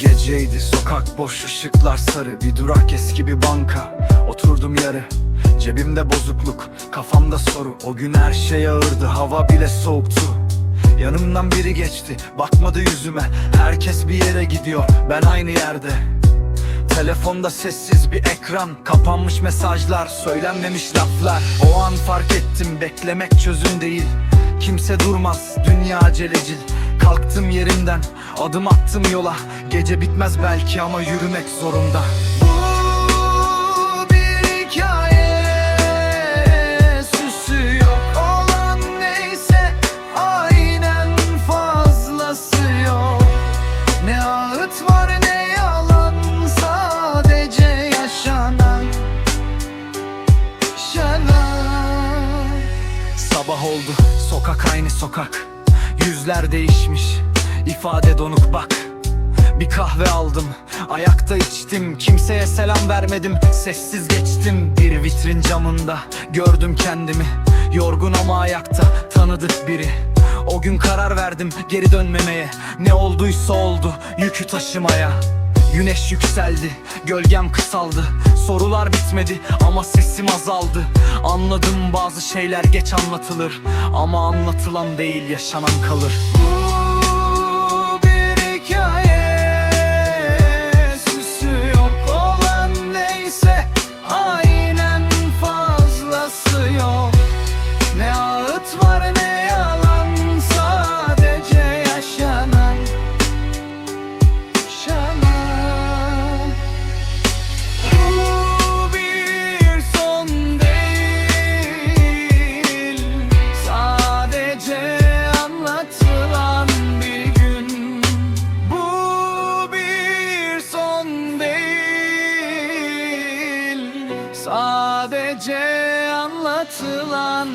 geceydi Sokak boş ışıklar sarı. Bir durak eski bir banka. Oturdum yarı. Cebimde bozukluk Kafamda soru. O gün her şey ağırdı Hava bile soğuktu. Yanımdan biri geçti Bakmadı yüzüme. Herkes bir yere gidiyor Ben aynı yerde. Telefonda sessiz bir ekran Kapanmış mesajlar Söylenmemiş laflar. O an fark ettim Beklemek çözüm değil Kimse durmaz Dünya acelecil Kalktım yerimden Adım attım yola. Gece bitmez belki ama yürümek zorunda Sabah oldu. Sokak aynı sokak. Yüzler değişmiş. İfade donuk bak. Bir kahve aldım. Ayakta içtim. Kimseye selam vermedim. Sessiz geçtim. Bir vitrin camında Gördüm kendimi. Yorgun ama ayakta Tanıdık biri. O gün karar verdim Geri dönmemeye. Ne olduysa oldu Yükü taşımaya Güneş yükseldi, gölgem kısaldı. Sorular bitmedi ama sesim azaldı. Anladım bazı şeyler geç anlatılır. Ama anlatılan değil yaşanan kalır bir gün. Bu bir son değil. Sadece anlatılan